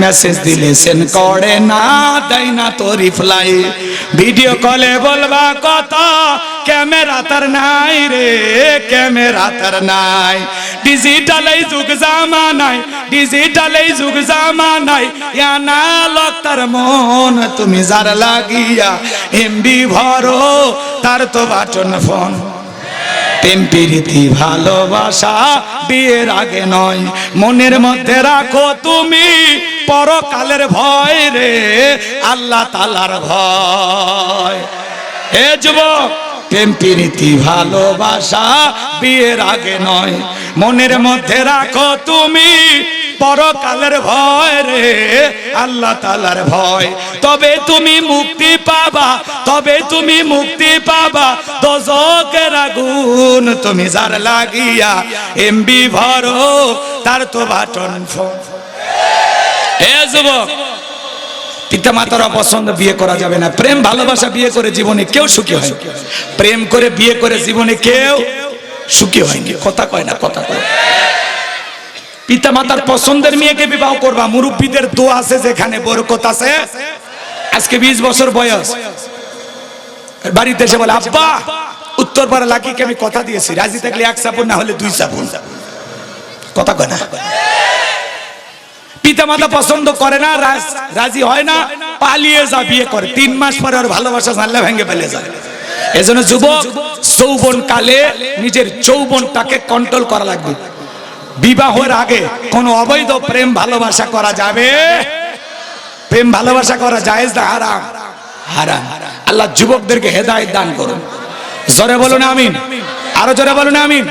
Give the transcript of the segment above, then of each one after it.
Message দিলে সেন করে না, দেয় না তো রিপ্লাই ভিডিও কলে বলবা কথা ক্যামেরা তার নাই রে ক্যামেরা তার নাই। ডিজিটাল এই যুগ জামানাই ডিজিটাল এই যুগ জামানাই ইয়ানা লক তার মন তুমি যার লাগিয়া এমবি ভরো, তার তো বাটন ফোন প্রেম, প্রীতি, ভালোবাসা বিয়ের আগে নয়। মনের মধ্যে রাখো তুমি পরকালের ভয় রে, আল্লাহ তালার ভয়। এ যুবক প্রেম, প্রীতি, ভালোবাসা বিয়ের আগে নয়। মনের মধ্যে রাখো তুমি পরকালের ভয় রে, আল্লাহ তালার ভয়। তবে তুমি মুক্তি পাবা, তবে তুমি মুক্তি পাবা। দোজকের আগুন তুমি যার লাগিয়া এমবি ভরো, তার তো বাটন ফোন। এ যুবক পিতা মাতার অপছন্দ বিয়ে করা যাবে না। প্রেম ভালোবাসা বিয়ে করে জীবনে কেউ সুখী হয় প্রেম করে বিয়ে করে জীবনে কেউ সুখী হয়নি কথা কয় না, কথা কয়। পিতা মাতার পছন্দের মেয়েকে বিবাহ করবা। মুরব্বীদের দোয়া আছে, যেখানে বরকত আছে। আজকে বিশ বছর বয়স। বাড়িতে এসে বলে, আব্বা উত্তর পাড়া লাকিকে আমি কথা দিয়েছি। রাজি থাকলে এক চাপুন, না হলে দুই চাপুন। কথা কয় না। পিতা মাতা পছন্দ করে না, রাজ- হয় না, পালিয়ে যা, বিয়ে করে। তিন মাস পরে আর ভালোবাসা জানলে ভেঙে ফেলে যায়। এজন্য যুবক যৌবন কালে নিজের যৌবনটাকে কন্ট্রোল করা লাগবে। বিবাহের আগে কোন অবৈধ প্রেম ভালোবাসা করা যাবে? প্রেম ভালোবাসা করা জায়েজ না, হারাম? হারাম। আল্লাহ যুবকদেরকে হেদায়েত দান করুন। জোরে বলুন, আমিন। আরও জোরে বলুন, আমিন।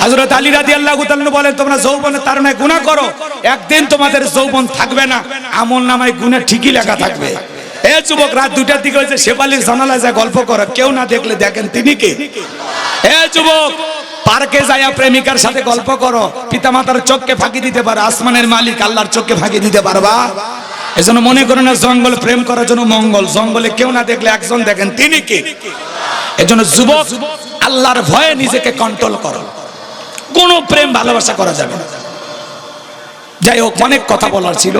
হযরত আলী রাদিয়াল্লাহু তাআলা বলেন, তোমরা যৌবনের তারণায় গুনাহ করো। একদিন তোমাদের যৌবন থাকবে না। আমল নামায় গুনাহ ঠিকই লেখা থাকবে। এ যুবক, রাত দুটার দিকে হয়েছে শেফালির জানালায় যা গল্প করো কেউ না দেখলে দেখেন তিনি কে? এ যুবক, পার্কে যাইয়া প্রেমিকার সাথে গল্প করো। পিতামাতার চোখকে ফাঁকি দিতে পারো, আসমানের মালিক আল্লাহর চোখকে ফাঁকি দিতে পারবা? এজন্য মনে করো না, জঙ্গল প্রেম করার জন্য মঙ্গল। জঙ্গলে কেউ না দেখলে একজন দেখেন তিনি কে? এজন্য যুবক, আল্লাহর ভয়ে নিজেকে কন্ট্রোল করো। কোনো প্রেম ভালোবাসা করা যাবে না। যাই হোক অনেক কথা বলার ছিল।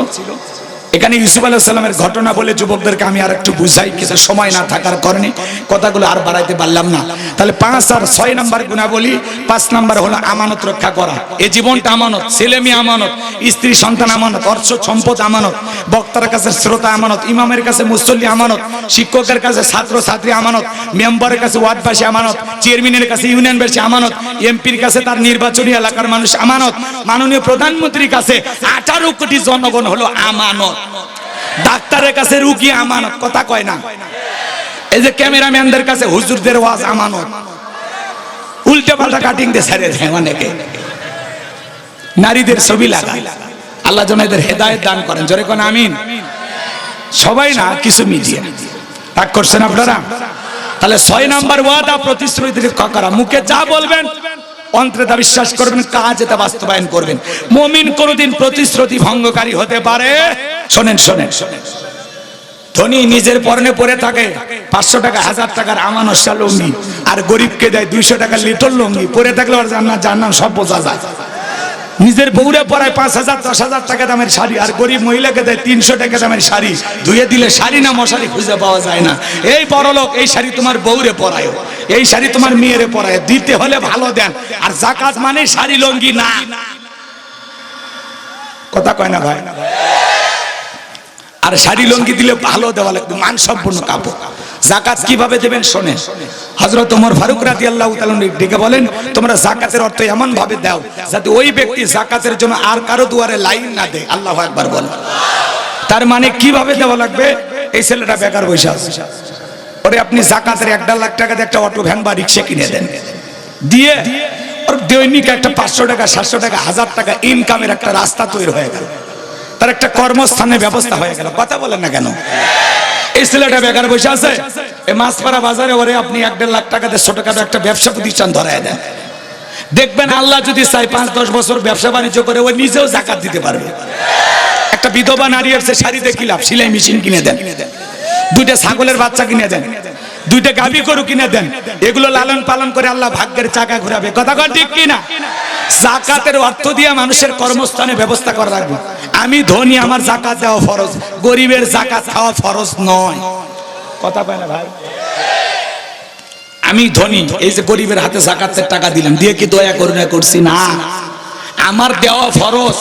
এখানে ইউসুফ আলাহিসাল্লামের ঘটনা বলে যুবকদেরকে আমি আর একটু বুঝাই কিছু সময় না থাকার কারণে কথাগুলো আর বাড়াইতে পারলাম না। তাহলে পাঁচ আর ছয় নাম্বার গুণা বলি পাঁচ নাম্বার হলো আমানত রক্ষা করা। এই জীবনটা আমানত, ছেলে মেয়ে আমানত, স্ত্রী সন্তান আমানত, অর্থ সম্পদ আমানত, বক্তার কাছে শ্রোতা আমানত, ইমামের কাছে মুসল্লি আমানত, শিক্ষকের কাছে ছাত্র ছাত্রী আমানত, মেম্বারের কাছে ওয়ার্ডবাসী আমানত, চেয়ারম্যানের কাছে ইউনিয়ন ইউনিয়নবাসী আমানত, এমপির কাছে তার নির্বাচনী এলাকার মানুষ আমানত, মাননীয় প্রধানমন্ত্রীর কাছে আঠারো কোটি জনগণ হলো আমানত। ডাক্তারের কাছে রুগী আমানত, কথা কয় না। এই যে ক্যামেরাম্যানদের কাছে হুজুরদের ওয়াজ আমানত। উল্টে পাল্টা কাটিং দিয়ে ছেড়ে অনেকে। নারীদের ছবি লাগায় আল্লাহ যেন এদের হেদায়ত দান করেন। জোরে কোন, আমিন। সবাই না, কিছু মিডিয়া। রাগ করছেন আপনারা? তাহলে ছয় নাম্বার ওয়াদা প্রতিশ্রুতি করা। মুখে যা বলবেন, অন্তরে তা বিশ্বাস করবেন, কাজে তা বাস্তবায়ন করবেন। মমিন কোনোদিন প্রতিশ্রুতি ভঙ্গকারী হতে পারে। শোনেন শোনেন। ধনী নিজের পরনে পরে থাকে, পাঁচশো টাকা, হাজার টাকার আমানসা লুঙ্গি, আর গরিবকে দেয় দুইশো টাকার লিটল লুঙ্গি। পরে থাকলে আর জান্নাত জান্নাত সব বোঝা যায়। নিজের বউরে পরায় পাঁচ হাজার, দশ হাজার টাকা দামের শাড়ি, আর গরিব মহিলাকে দেয় তিনশো টাকা দামের শাড়ি। ধুয়ে দিলে শাড়ি না, মশারি খুঁজে পাওয়া যায় না। এই বড়লোক এই শাড়ি তোমার বউরে পরায়। এই শাড়ি তোমার মেয়েরে পরায়। দিতে হলে ভালো দেন। আর জাকাত মানে শাড়ি, লঙ্গি না। কথা কয় না ভাই? আর শাড়ি লঙ্গি দিলে ভালো দেওয়া লাগবে মান সম্পূর্ণ কাপড়। জাকাত কীভাবে দেবেন শোনেন। হজরত ওমর ফারুক রাজি আল্লাহ ডেকে বলেন, তোমরা জাকাতের অর্থ এমন ভাবে দাও যাতে ওই ব্যক্তি জাকাতের জন্য আর কারও দুয়ারে লাইন না দেয়। আল্লাহ একবার বল তার মানে কীভাবে দেওয়া লাগবে? এই ছেলেটা বেকার আছে। ওরে, আপনি জাকাতের এক দেড় লাখ টাকা একটা অটো, ভ্যান বা রিক্সা কিনে দেন। দিয়ে দৈনিক একটা পাঁচশো টাকা, সাতশো টাকা, হাজার টাকা ইনকামের একটা রাস্তা তৈরি হয়ে গেল। তার একটা কর্মস্থানের ব্যবস্থা হয়ে গেল। কথা বলেন না কেন? এই ছেলেটা বেকার বসে আছে। এই মাছপাড়া বাজারে ওরে আপনি এক দেড় লাখ টাকা দিয়ে ছোটখাটো একটা ব্যবসা প্রতিষ্ঠান ধরায় দেন। দেখবেন আল্লাহ যদি চাই পাঁচ দশ বছর ব্যবসা বাণিজ্য করে, ওই নিজেও জাকাত দিতে পারবে। একটা বিধবা নারী এসে শাড়িতে কি লাভ? সেলাই মেশিন কিনে দেন। দুইটা ছাগলের বাচ্চা কিনে দেন। দুইটা গাভী গরু কিনে দেন। এগুলো লালন পালন করে আল্লাহ ভাগ্যের চাকা ঘুরাবে। কথা কর ঠিক কিনা? জাকাতের অর্থ দিয়ে মানুষের কর্মস্থানে ব্যবস্থা করা রাখবে আমি ধনী, আমার জাকাত দেওয়া ফরজ। গরিবের জাকাত খাওয়া ফরজ নয়। কথা পায় না ভাই? আমি ধনী, এই যে গরিবের হাতে জাকাতের টাকা দিলাম। দিয়ে কি দয়া করুণা করছি না। আমার দেওয়া ফরজ,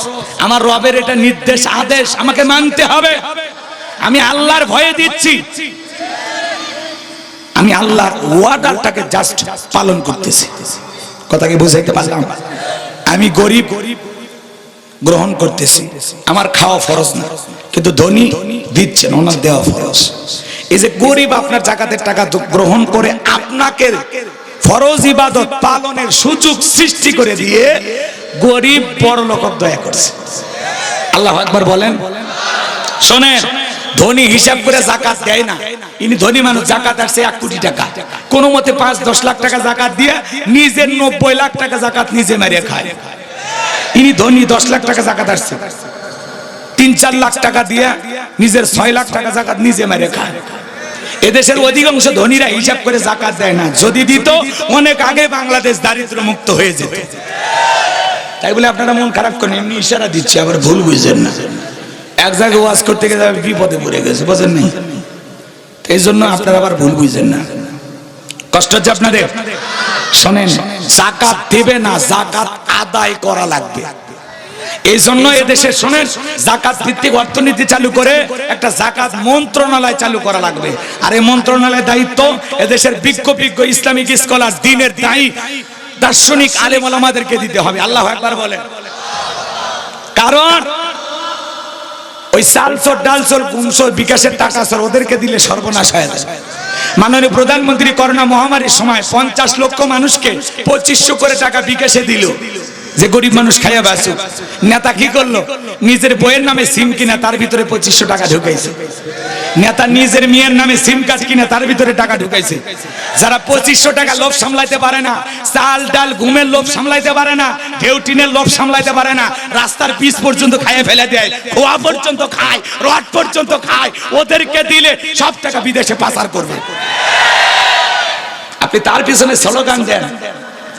আমার রবের এটা নির্দেশ, আদেশ, আমাকে মানতে হবে। আমি আল্লাহর ভয়ে দিচ্ছি। আমি আল্লাহর ওয়ার্ডারটাকে জাস্ট পালন করতেছি। কথা কি বুঝাইতে পারলাম? আমি গরিব গরিব গ্রহণ করতেছি। আমার খাওয়া ফরজ না, কিন্তু ধনী দিচ্ছেন ওনার দেওয়া ফরজ। এই যে গরিব আপনার জাকাতের টাকা গ্রহণ করে আপনাকে ফরজ ইবাদত পালনের সুযোগ সৃষ্টি করে দিয়ে গরিব বড় লোক দয়া করছে। আল্লাহ একবার বলেন। শোনেন। ধনী হিসাব করে জাকাত দেয় না। ইনি ধনী মানুষ, জাকাত আসছে এক কোটি টাকা। কোন মতে পাঁচ, দশ লাখ টাকা জাকাত দিয়ে নিজের নব্বই লাখ টাকা জাকাত নিজে মারিয়ে খায়। ইনি ধনী, দশ লাখ টাকা জাকাত আসছে তিন, চার লাখ টাকা দিয়ে নিজের ছয় লাখ টাকা জাকাত নিজে মেরে খায়। এদেশের অধিকাংশ ধনীরা হিসাব করে জাকাত দেয় না। যদি দিত, অনেক আগে বাংলাদেশ দারিদ্র মুক্ত হয়ে যেত। তাই বলে আপনারা মন খারাপ করেন, এমনি ইশারা দিচ্ছি, আবার ভুল বুঝছেন না। এক জায়গায় ওয়াজ করতে গেলে আমি বিপদে পড়ে গেছে, বোঝেন নাই এই জন্য আপনারা আবার ভুল বুঝছেন না। কষ্ট হচ্ছে আপনাদের? শোনেন, জাকাত দেবে না, জাকাত আদায় করা লাগবে। এই জন্য এদেশে শোনেন, জাকাত ভিত্তিক অর্থনীতি চালু করে একটা জাকাত মন্ত্রণালয় চালু করা লাগবে। আর এই মন্ত্রণালয়ের দায়িত্ব এদেশের বিজ্ঞ বিজ্ঞ ইসলামিক স্কলার, দিনের দায়ী, দার্শনিক আলেম ওলামাদেরকে দিতে হবে। আল্লাহ একবার বলেন। কারণ ওই চালচর ডালচর গুমসর বিকাশের টাকা সর ওদেরকে দিলে সর্বনাশ হয়ে যায়। মাননীয় প্রধানমন্ত্রী করোনা মহামারীর সময় পঞ্চাশ লক্ষ মানুষকে পঁচিশশো করে টাকা বিকাশে দিল। যে গরিব মানুষ খাইয়া বাসুক নেতা কি করল? নিজের বইয়ের নামে সিম কিনা তার ভিতরে পঁচিশশো টাকা ঢুকাইছে। নেতা নিজের মেয়ের নামে সিম কার্ড কিনে তার ভিতরে টাকা ঢুকাইছে। যারা পঁচিশশো টাকা লোভ সামলাইতে পারে না, চাল, ডাল, ঘুমের লোভ সামলাইতে পারে না ঢেউটিনের লোভ সামলাইতে পারে না, রাস্তার পিচ পর্যন্ত খাইয়ে ফেলে দেয়, খোয়া পর্যন্ত খায়, রড পর্যন্ত খায়, ওদেরকে দিলে সব টাকা বিদেশে পাচার করবে। আপনি তার পিছনে স্লোগান দেন।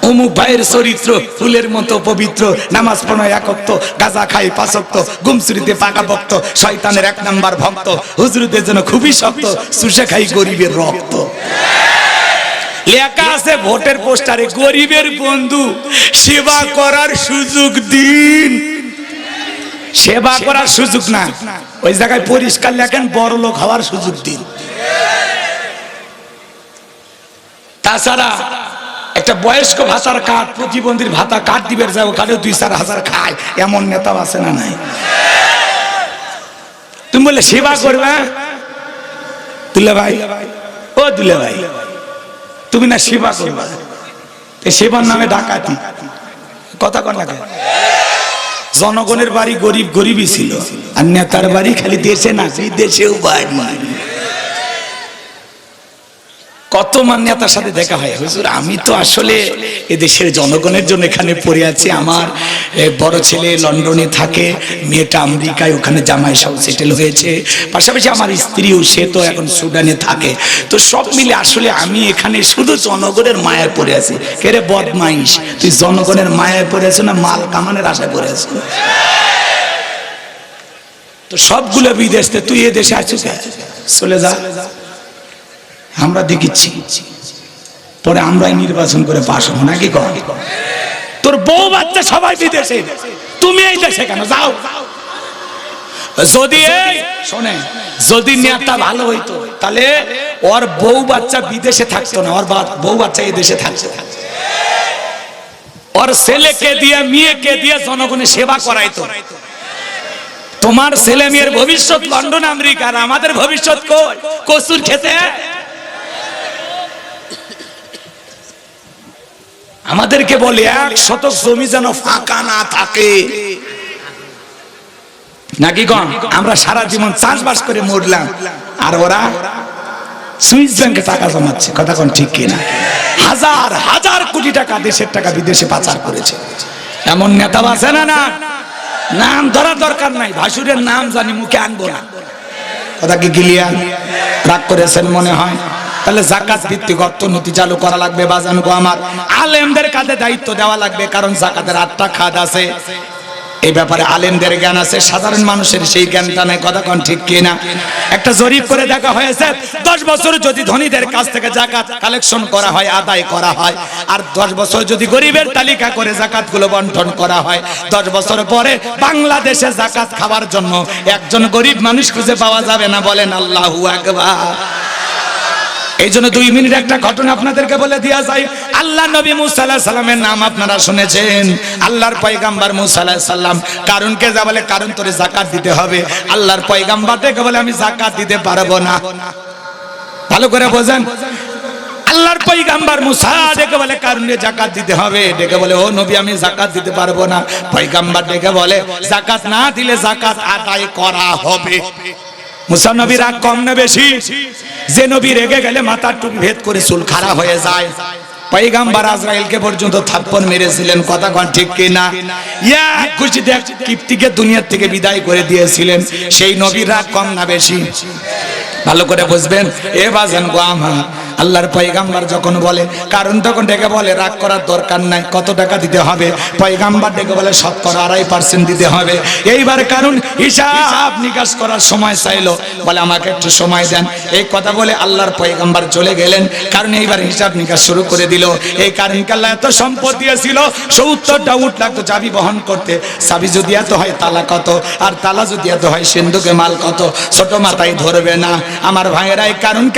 অমুক ভাইয়ের চরিত্র, ফুলের মতো পবিত্র, নামাজ পড়ো একত্ব গাজা খাই পাঁচক্ত গুমসুরিতে পাকা ভক্ত, শয়তানের এক নাম্বার ভক্ত। হুজুরদের জন্য খুবই শক্ত সুসে খাই গরিবের রক্ত। লেখা আছে ভোটের পোস্টারে, গরিবের বন্ধু, সেবা করার সুযোগ দিন। সেবা করার সুযোগ না। ওই জায়গায় পরিষ্কার লেখেন, বড় লোক হওয়ার সুযোগ দিন। তাছাড়া একটা বয়স্ক ভাষার কাঠ, প্রতিবন্ধীর ভাতা কাঠ দিবে যায় ওখানে দুই চার হাজার খায়। এমন নেতা আছে না নাই? তুমি বললে, সেবা করবে দুলে ভাই। ও দুলে ভাই, তুমি না সেবা করবে? সেবার নামে ডাকাতি। কথা কন না জনগণের বাড়ি গরিব গরিবই ছিল, আর নেতার বাড়ি খালি দেশে না দেশেও বাড়ি কত মান নেতার সাথে দেখা হয়। হুজুর, আমি তো আসলে এদেশের জনগণের জন্য এখানে পড়ে আছি। আমার বড় ছেলে লন্ডনে থাকে, মেয়েটা আমেরিকায়, ওখানে জামাই সব সেটেল হয়েছে। পাশাপাশি আমার স্ত্রীও, সে তো এখন সুডানে থাকে। তো সব মিলে আসলে আমি এখানে শুধু জনগণের মায়ায় পড়ে আছি। কে কেরে বদমাইশ? তুই জনগণের মায়ায় পড়ে আছো না মাল কামানের আশায় পড়ে আছো? তো সবগুলো বিদেশ তুই এ দেশে আছিস? চলে যা। আমরা দেখিচ্ছি পরে আমরাই নির্বাচন করে পাশ হব নাকি তোর বউ বাচ্চা সবাই বিদেশে। তুমি এই দেশে কেন? যাও। যদি এই শোনে যদি নেতা ভালো হইতো তাহলে ওর বউ বাচ্চা বিদেশে থাকতো না ওর বউ বাচ্চা এই দেশে থাকতো ওর ছেলেকে দিয়ে মেয়েকে দিয়ে জনগণের সেবা করাইতো। তোমার ছেলে মেয়ের ভবিষ্যৎ লন্ডন আমেরিকা আর আমাদের ভবিষ্যৎ কই? কসুর খেতে? আমাদেরকে বলে, এক শতক জমি যেন ফাঁকা না থাকে। নাকি কম আমরা সারা জীবন চাষবাস করে মরলাম, আর ওরা সুইস ব্যাংকে টাকা জমাচ্ছে। কথা কোন ঠিক কিনা? হাজার হাজার কোটি টাকা দেশের টাকা বিদেশে পাচার করেছে। এমন নেতা আছে না না? নাম ধরার দরকার নাই, ভাসুরের নাম জানি মুখে আনব না। কথা কি ক্লিয়ার রাগ করেছেন মনে হয়? তাহলে জাকাত ভিত্তিক অর্থনীতি চালু করা লাগবে বাজানগো আমার। আলেমদের কাঁধে দায়িত্ব দেওয়া লাগবে, কারণ জাকাতের আটটা খাদ আছে। এই ব্যাপারে আলেমদের জ্ঞান আছে, সাধারণ মানুষের সেই জ্ঞানটা নেই, কথা কোন ঠিক কিনা? একটা জরিপ করে দেখা হয়েছে, দশ বছর যদি ধনীদের কাছ থেকে জাকাত কালেকশন করা হয়, আদায় করা হয়, আর দশ বছর যদি গরিবের তালিকা করে জাকাতগুলো বন্টন করা হয়, দশ বছর পরে বাংলাদেশে জাকাত খাওয়ার জন্য একজন গরিব মানুষ খুঁজে পাওয়া যাবে না, বলেন আল্লাহু আকবার। এই জন্য দুই মিনিট একটা ঘটনা আপনাদেরকে বলে দিয়া যাই আল্লাহ নবী মুসা আলাইহিস সালামের নাম আপনারা শুনেছেন। আল্লাহর পয়গাম্বার মুসা আলাইহিস সালাম কারণ কে যা বলে, কারণ তোরে জাকাত দিতে হবে। আল্লাহর পয়গাম্বার ডেকে বলে, আমি জাকাত দিতে পারব না। ভালো করে বোঝেন? আল্লাহর পয়গাম্বার মুসা ডেকে বলে, কারণে জাকাত দিতে হবে। ডেকে বলে, ও নবী, আমি জাকাত দিতে পারব না। পয়গাম্বার ডেকে বলে, জাকাত না দিলে জাকাত আদায় করা হবে। মুসা নবী রাগ কম না বেশি? যে নবী রেগে গেলে মাথার টুক ভেদ করে চুল খাড়া হয়ে যায়। মেরেছিলেন, কথা ঠিক ইয়া, খুশি দুনিয়ার থেকে বিদায় করে দিয়েছিলেন, সেই নবীর রাগ কম না বেশি? ভালো করে বুঝবেন? এ বাজেন গো আমার আল্লাহর পয়গাম্বার যখন বলে, কারণ তখন ডেকে বলে, রাগ করার দরকার নাই, কত টাকা দিতে হবে? পয়গাম্বার ডেকে বলে শতকরা আড়াই পার্সেন্ট দিতে হবে। এইবার কারণ হিসাব নিকাশ করার সময় চাইলো। বলে, আমাকে একটু সময় দেন। এই কথা বলে আল্লাহর পয়গাম্বার চলে গেলেন। কারণ এইবার হিসাব নিকাশ শুরু করে দিল। এই কারণ আল্লাহ এত সম্পদ দিয়েছিল? সত্তরটা উঠ লাগতো চাবি বহন করতে। চাবি যদি এত হয়, তালা কত? আর তালা যদি এত হয়, সিন্ধুকে মাল কত? ছোট মাথায় ধরবে না। আমার ভাইয়েরা, এই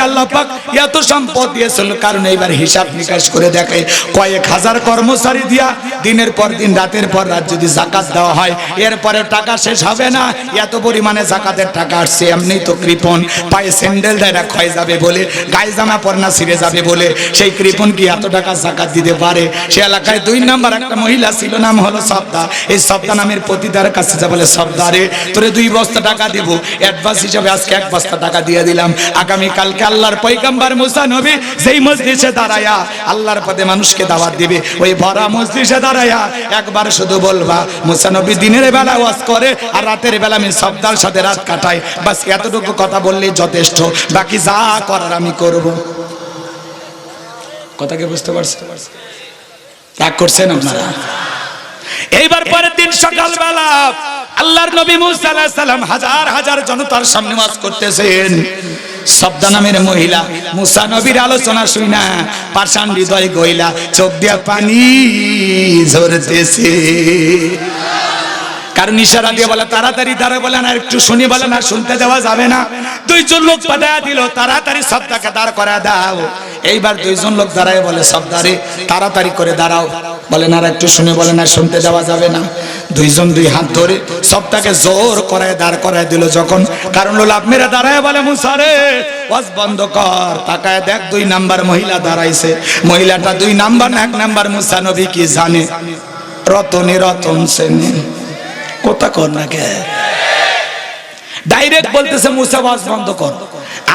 আল্লাহ পাক এত সম্পদ দিয়েছিল, কারণ এইবার হিসাব নিকাশ করে দেখে, কয়েক হাজার কর্মচারী দিয়া দিনের পর দিন, রাতের পর রাত যদি জাকাত দেওয়া হয়, এরপরে টাকা শেষ হবে না, এত পরিমাণে জাকাতের টাকা আসছে, এমনি তো কৃপন, পায়ে স্যান্ডেল দেয় ক্ষয় যাবে বলে, গায়ে জামা পরনা যাবে বলে, সেই কৃপন কি এত টাকা জাকাত দিতে পারে? সে এলাকায় দুই নাম্বার একটা মহিলা ছিল, নাম হলো সবদা। এই সবদা নামের পতিদার কাছে যা বলে সবদারে তোরে দুই বস্তা টাকা দিব। অ্যাডভান্স হিসাবে আজকে এক বস্তা টাকা দিয়ে দিলাম। আগামী কালকে আল্লাহর পৈগম্বর মুসা নবী যেই মসজিদে দাঁড়ায়া আল্লাহর পদে মানুষকে দাওয়াত দিবে, ওই ভরা মসজিদে দাঁড়ায়া একবার শুধু বলবা, মুসা নবী দিনের বেলা ওয়াজ করে আর রাতের বেলা আমি সবদার সাথে রাত কাটাই। বাস এতটুকু কথা বললেই যথেষ্ট, বাকি যা করার আমি করব। কথাকে বুঝতে পারছি রাগ করছেন আপনারা? এইবার পরের দিন সকালবেলা আল্লাহর নবী মুসা আলাইহিস সালাম হাজার হাজার জনতার সামনে ওয়াজ করতেছেন। শব্দ নামের মহিলা, মুসা নবীর আলোচনা শুই না পাষাণ হৃদয় গইলা, চোখ পানি ঝরতেছে। কারণ ইশারা দিয়ে বলে, তাড়াতাড়ি তারা বলে না, একটু শুনি, বলে না, শুনতে দেওয়া যাবে না। দুইজন লোক পাঠায় দিল, তাড়াতাড়ি সবটাকে দাঁড় করে দাও। এইবার দুইজন লোক দাঁড়ায় বলে, সবদারে, তাড়াতাড়ি করে দাঁড়াও। বলে না আর একটু শুনে বলে না শুনতে দেওয়া যাবে না। দুইজন দুই হাত ধরে সবটাকে জোর করায় দাঁড় করায় দিল যখন। কারণ লাভ মেরে দাঁড়ায় বলে মুসারে বন্ধ কর। তাকায় দেখ দুই নাম্বার মহিলা দাঁড়াইছে। মহিলাটা দুই নাম্বার এক নাম্বার মুসা নবী কি জানে? রতনে রতন সেনে। কথা কর না কে? ডাইরেক্ট বলতেছে, মুসা, ওয়াজ বন্ধ কর।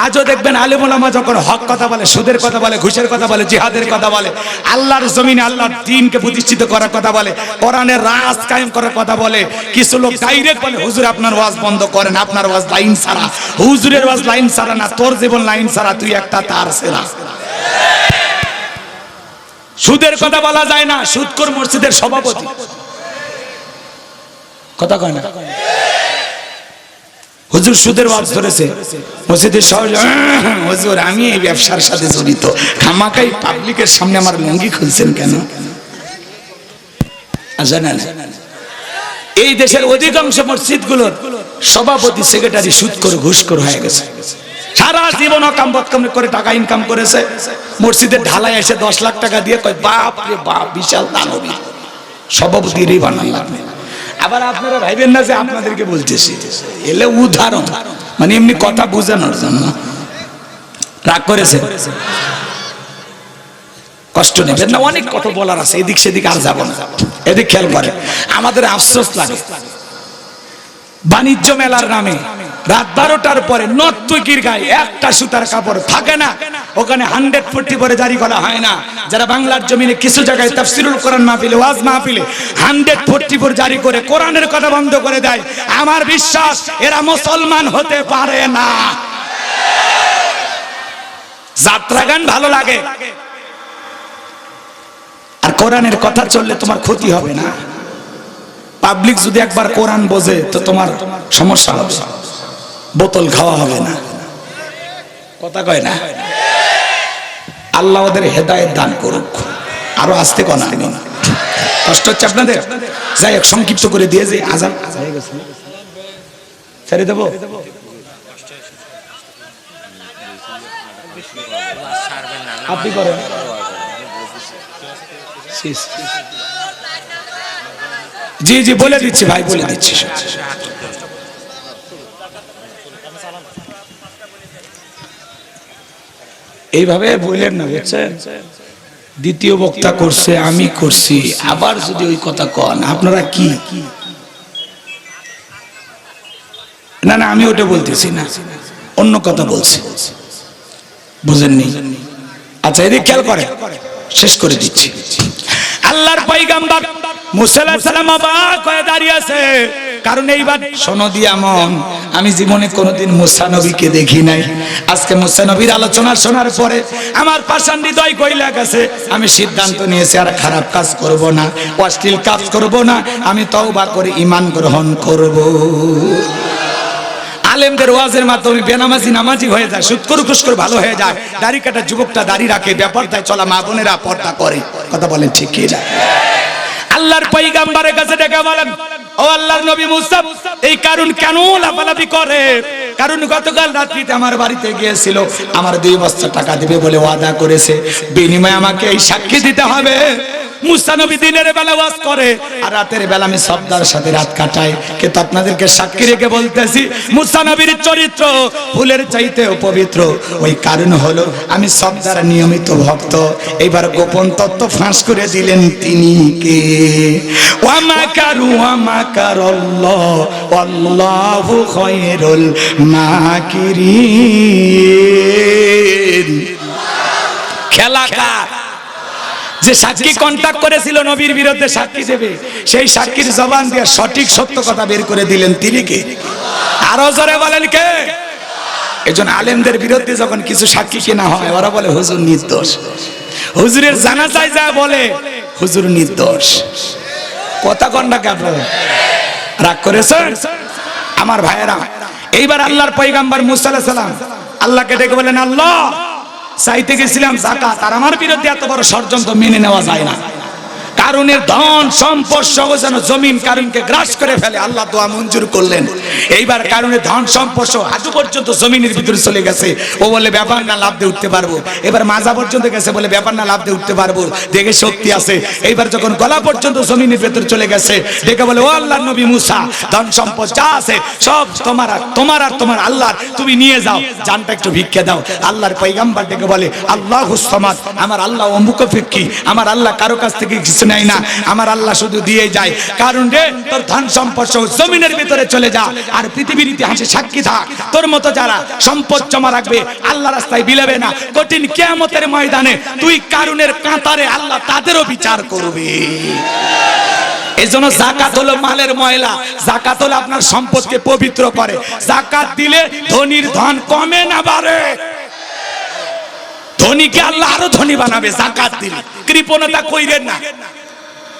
আজও দেখবেন আলিমুলামা যখন হক কথা বলে, সুদের কথা বলে, ঘুষের কথা বলে, জিহাদের কথা বলে, আল্লাহর জমিনে আল্লাহর দিনকে প্রতিষ্ঠিত করার কথা বলে কোরআনের রাজ কায়েম করার কথা বলে, কিছু লোক ডাইরেক্ট বলে, হুজুর, আপনার ওয়াজ বন্ধ করেন, আপনার ওয়াজ লাইন ছাড়া। হুজুরের ওয়াজ লাইন ছাড়া না, তোর জীবন লাইন ছাড়া, তুই একটা তার সেরা সুদের কথা বলা যায় না সুদকর মসজিদের সভাপতি। কথা কয় না? হুজুর সুদের ওয়াজ ধরেছে। মসজিদের সহজ হুজুর, আমি এই ব্যবসার সাথে জড়িত। খামাকাই পাবলিকের সামনে আমার লঙ্গি খুলছেন কেন? জানেন এই দেশের অধিকাংশ মসজিদগুলোর সভাপতি সেক্রেটারি সুদ করে ঘুষ ঘুষকর হয়ে গেছে। সারা জীবন অকাম বৎকাম করে টাকা ইনকাম করেছে। মসজিদের ঢালাই এসে দশ লাখ টাকা দিয়ে কয়, বাপ রে বাপ, বিশাল দানবী। সভাপতিরই বানাই লাগবে। আবার আপনারা ভাইবেন না যে আপনাদেরকে বলতেছি। এলে উদাহরণ। মানে এমনি কথা বোঝানোর জন্য। রাগ করেছে কষ্ট নেবেন না, অনেক কথা বলার আছে। এদিক সেদিক আর যাব না। এদিক খেয়াল করে আমাদের আফসোস লাগে। বাণিজ্য মেলার নামে রাত বারোটার পরে নর্তকীর গায়ে একটা সুতার কাপড় থাকে না। ওখানে হান্ড্রেড ফোর্টি করে জারি করা হয় না। যারা বাংলার জমিনে কিছু জায়গায় তাফসিরুল কোরআন মাহফিলে, ওয়াজ মাহফিলে হান্ড্রেড ফোর্টি ফোর জারি করে কোরআনের কথা বন্ধ করে দেয়, আমার বিশ্বাস এরা মুসলমান হতে পারে না। যাত্রা গান ভালো লাগে। আর কোরআনের কথা চললে তোমার ক্ষতি হবে না। পাবলিক যদি একবার কোরআন বোঝে, তো তোমার সমস্যা হবে। বোতল খাওয়া হবে না। কথা কয় না? আল্লাহ ওদের হেদায়েত দান করুক। আরও আসতে কনা কষ্ট হচ্ছে আপনাদের? যাই হোক, সংক্ষিপ্ত করে দিয়ে যে আজান। ছেড়ে দেবো? আপনি করেন। জি জি, বলে দিচ্ছি, ভাই, বলে দিচ্ছি। এইভাবে বললেন না বুঝছেন দ্বিতীয় বক্তা করছে, আমি করছি। আবার যদি ওই কথা কন, আপনারা কি? না না, আমি ওটা বলতেছি না। অন্য কথা বলছি। বুঝেননি? আচ্ছা এদিকে খেয়াল করে শেষ করে দিচ্ছি। আল্লাহর পয়গাম্বর মুসা আলাইহিস সালাম অবাক হয়ে দাঁড়িয়ে আছে। কারণ এইবার শোনো দিয়া মন আমি জীবনে কোনোদিন মুসা নবীকে দেখি নাই। আজকে মুসা নবীর আলোচনা শোনার পরে আমার পাষাণ হৃদয় কইলা গেছে। আমি সিদ্ধান্ত নিয়েছি, আর খারাপ কাজ করব না, অশ্লীল কাজ করব না, আমি তওবা করে ঈমান গ্রহণ করব। আলেমদের ওয়াজের মাধ্যমে বেনামাজি, নামাজি হয়ে যায় সুৎকর খুশকর ভালো হয়ে যায়। দাড়ি কাটা যুবকটা দাড়ি রাখে ব্যাপার তাই চলা মা বোনেরা পর্দা করে। কথা বলেন ঠিক না? আল্লাহর পয়গাম্বরের কাছে ডেকে বলেন ও আল্লাহর নবী মুসা, এই কারণ কেন লাফালাফি করে? কারণ গতকাল রাত্রিতে আমার বাড়িতে গিয়েছিল, আমার দুই বস্তা টাকা দিবে বলে ওয়াদা করেছে। বিনিময়ে আমাকে এই সাক্ষী দিতে হবে। দিনের করে রাতের বেলা আমি সাথে রাত কাটাই। আপনাদেরকে সাক্ষী রেখে বলতেছি চরিত্র ওই কারণ হলো, আমি নিয়মিত ভক্ত। এবার গোপন তত্ত্ব ফাঁস করে দিলেন তিনি কে? ওয়ামা কারু ওয়ামা আল্লাহু খায়রুল মাকিরিন। খেলা কার? যে সাক্ষী কন্টাক্ট করেছিল নবীর বিরুদ্ধে সাক্ষী দেবে সেই সাক্ষীর জবান দিয়ে সঠিক সত্য কথা বের করে দিলেন তিনি কে? আরও জোরে বলেন কে? এজন্য আলেমদের বিরুদ্ধে যখন কিছু সাক্ষী কেনা হয় ওরা বলে হুজুর নির্দোষ। হুজুরের জানা চাই যা বলে হুজুর নির্দোষ। কথা কন্ডা কেন রাগ করেছেন আমার ভাইয়েরা, এইবার আল্লাহর পৈগাম্বার মুসা আলাইহিস সালাম আল্লাহকে ডেকে বলেন আল্লাহ, চাইতে গেছিলাম জাকাত আর আমার বিরুদ্ধে এত বড় ষড়যন্ত্র মেনে নেওয়া যায় না। কারণের ধন, সম্পদ সহ যেন জমিন কারণকে গ্রাস করে ফেলে, আল্লাহ দোয়া মঞ্জুর করলেন। এইবার কারণে ধন, সম্পদ সহ আজু পর্যন্ত জমিনের ভিতরে চলে গেছে। ও বলে, ব্যাপার না, লাভ দিয়ে উঠতে পারব। এবার মাজা পর্যন্ত গেছে বলে, ব্যাপার না, লাভ দিয়ে উঠতে পারব। দেখে শক্তি আছে। এইবার যখন গলা পর্যন্ত জমিনের ভেতরে চলে গেছে, দেখে বলে, ও আল্লাহ নবী মুসা, ধন, সম্পদ যা আছে, সব তোমার আর তোমার আর তোমার আল্লাহর, তুমি নিয়ে যাও। জানটা একটু ভিক্ষা দাও। আল্লাহর পৈগাম্বার ডেকে বলে, আল্লাহ হুসমাদ আমার আল্লাহ অমুক ফিক্কি, আমার আল্লাহ কারও কাছ থেকে কিছু নেয় না। আমার আল্লাহ শুধু দিয়ে যায়। কারণ রে, তোর ধন সম্পদ সহ জমিনের ভিতরে চলে যা আর পৃথিবীর ইতিহাসে সাক্ষী থাক। তোর মতো যারা সম্পদ জমা রাখবে, আল্লাহ রাস্তায় বিলাবে না। কঠিন কেয়ামতের ময়দানে তুই কারুনের কাঁতারে আল্লাহ তাদেরও বিচার করবে। এই জাকাত হলো মালের ময়লা। জাকাত হলো আপনার সম্পদকে পবিত্র করে। জাকাত দিলে ধনির ধন কমে না বাড়ে। ধনীকে আল্লাহ আরও ধনী বানাবে, জাকাত দিলে। কৃপণতা কইরেন না।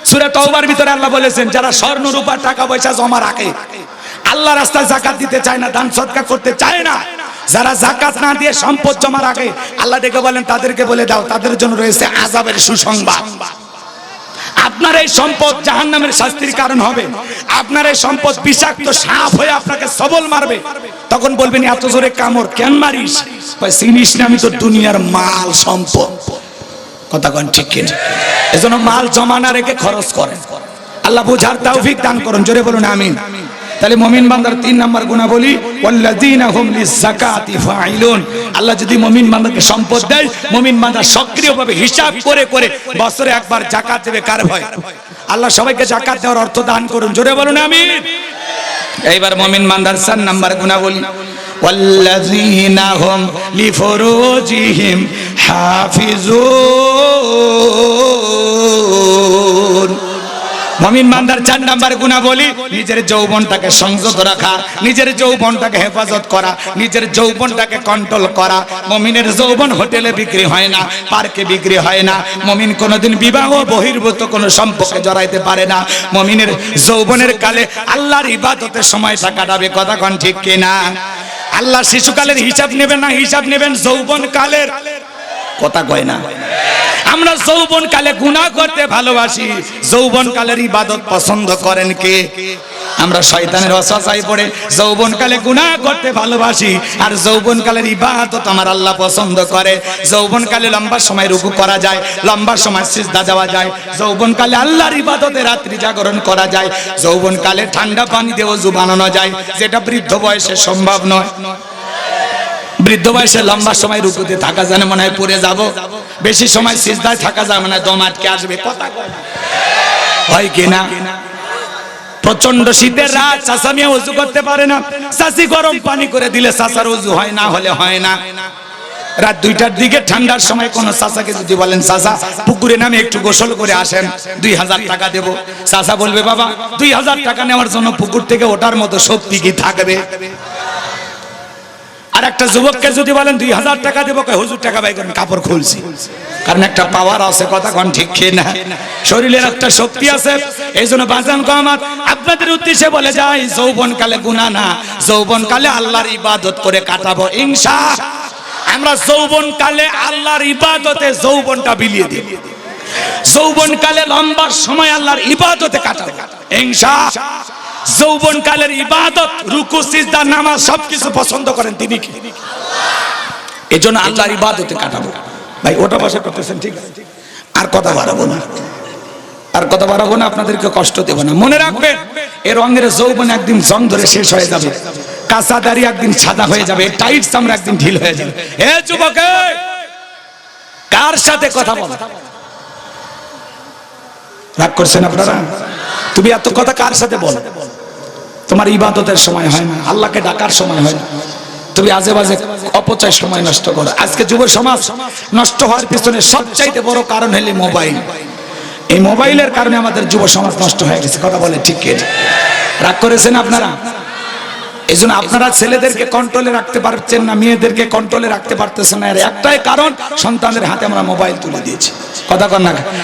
সুরে তওবার ভিতরে আল্লাহ বলেছেন, যারা স্বর্ণ, রূপা, টাকা পয়সা জমা রাখে, আল্লাহ রাস্তায় জাকাত দিতে চায় না, দান সদকা করতে চায় না। যারা জাকাত না দিয়ে সম্পদ জমা রাখে, আল্লাহ ডেকে বলেন, তাদেরকে বলে দাও, তাদের জন্য রয়েছে আযাবের সুসংবাদ। আপনার এই সম্পদ জাহান্নামের শাস্তির কারণ হবে। আপনার এই সম্পদ বিষাক্ত সাপ হয়ে আপনাকে সবল মারবে। তখন বলবেন, এত জোরে কামড় কেন মারিস? চিনিস না, আমি তো দুনিয়ার মাল সম্পদ। কথা কন ঠিক কিনা? এজন্য মাল জমানা রেখে খরচ করেন। আল্লাহ বুঝার তৌফিক দান করুন। জোরে বলুন, আমিন। তাহলে মুমিন বান্দার তিন নাম্বার গুণা বলি ওয়াল্লাযীনা হুম লিযাকাতি ফাইলুন আল্লাহ যদি মুমিন বান্দাকে সম্পদ দেয় মুমিন বান্দা সক্রিয়ভাবে হিসাব করে করে বছরে একবার যাকাত দেবে কার ভয় আল্লাহ সবাইকে যাকাত দেওয়ার অর্থ দান করুন জোরে বলুন আমিন এইবার মমিন মান্দার চার নাম্বার গুণা বলি والذين هم لفروجهم حافظون মমিন মান্দার চার নাম্বার গুণা বলি, নিজের যৌবনটাকে সংযত রাখা, নিজের যৌবনটাকে হেফাজত করা, নিজের যৌবনটাকে কন্ট্রোল করা। মমিনের যৌবন হোটেলে বিক্রি হয় না, পার্কে বিক্রি হয় না। মমিন কোনোদিন বিবাহ, বহির্ভূত কোনো সম্পর্কে জড়াইতে পারে না। মমিনের যৌবনের কালে আল্লাহর ইবাদতের সময়টা কাটাবে, কথা কন ঠিক কিনা? আল্লাহ শিশুকালের হিসাব নেবেন না, হিসাব নেবেন যৌবন কালের। কথা কয় না। আমরা যৌবন কালে গুনাহ করতে ভালোবাসি। যৌবন কালের ইবাদত পছন্দ করেন কে? আমরা শয়তানের অসহায় পড়ে যৌবন কালে গুনাহ করতে ভালোবাসি। আর যৌবন কালের ইবাদত আমার আল্লাহ পছন্দ করে। যৌবন কালে লম্বা সময় রুকু করা যায়, লম্বা সময় সিজদা যাওয়া যায়। যৌবন কালে আল্লাহর ইবাদতে রাত্রি জাগরণ করা যায়। যৌবন কালে ঠান্ডা পানি দিয়ে ওযু বানানো যায়, যেটা বৃদ্ধ বয়সে সম্ভব নয়। বৃদ্ধ বয়সে লম্বা সময় রুকুতে থাকা জানে মনে হয় পড়ে যাব। বেশি সময় সিজদায় থাকা যায় মানে দম আটকে আসবে। কথা। হয় কিনা প্রচণ্ড শীতের রাত চাষা মেয়ে উজু করতে পারে না। চাষি গরম পানি করে দিলে চাষার উজু হয় না, হলে হয় না। রাত দুইটার দিকে ঠান্ডার সময় কোন চাষাকে যদি বলেন চাষা পুকুরে নামে একটু গোসল করে আসেন, দুই হাজার টাকা দেব। চাষা বলবে, বাবা, দুই হাজার টাকা নেওয়ার জন্য পুকুর থেকে ওঠার মতো শক্তি কি থাকবে? আর একটা যুবককে যদি বলেন দুই হাজার টাকা দেবো হুজুর, টাকা বাই করেন কাপড় খুলছি। কারণ একটা পাওয়ার আছে, কথা কোন ঠিক কি না শরীরের একটা শক্তি আছে এই জন্য বাজান কমাত আপনাদের উদ্দেশ্যে বলে যাই যৌবন কালে গুণা না যৌবন কালে আল্লাহর ইবাদত করে কাটাবো, ইনশা। আমরা যৌবন কালে আল্লাহর ইবাদতে যৌবনটা বিলিয়ে দিই। যৌবন কালে লম্বা সময় আল্লাহর ইবাদতে কাটাবো, ইনশা। যৌবন কালের ইবাদত, রুকু, সিজদা, নামাজ সবকিছু পছন্দ করেন তিনি কি? এই জন্য আল্লাহর ইবাদতে কাটাবো। ভাই, ওটা বসে করতেছেন, ঠিক আছে? আর কথা বাড়াবো না। আর কথা বাড়াবো না, আপনাদেরকে কষ্ট দেবো না। মনে রাখবেন এর রঙের যৌবন একদিন জং ধরে শেষ হয়ে যাবে। কাঁচা দাড়ি একদিন সাদা হয়ে যাবে। টাইট চামড়া একদিন ঢিল হয়ে যাবে। হে যুবক, কার সাথে কথা বল? রাগ করছেন আপনারা? তুমি এত কথা কার সাথে বল? তোমার ইবাদতের সময় হয় না, আল্লাহকে ডাকার সময় হয় না। তুমি আজে বাজে অপচয় সময় নষ্ট করো। আজকে যুব সমাজ নষ্ট হওয়ার পিছনে সবচাইতে বড় কারণ হলে মোবাইল। এই মোবাইলের কারণে আমাদের যুব সমাজ নষ্ট হয়ে গেছে, কথা বলে ঠিক রাগ করেছেন আপনারা? এই জন্য আপনারা ছেলেদেরকে কন্ট্রোলে রাখতে পারছেন না, মেয়েদেরকে কন্ট্রোলে রাখতে পারতেছেন না। এর একটাই কারণ, সন্তানদের হাতে আমরা মোবাইল তুলে দিয়েছি। কথা কর না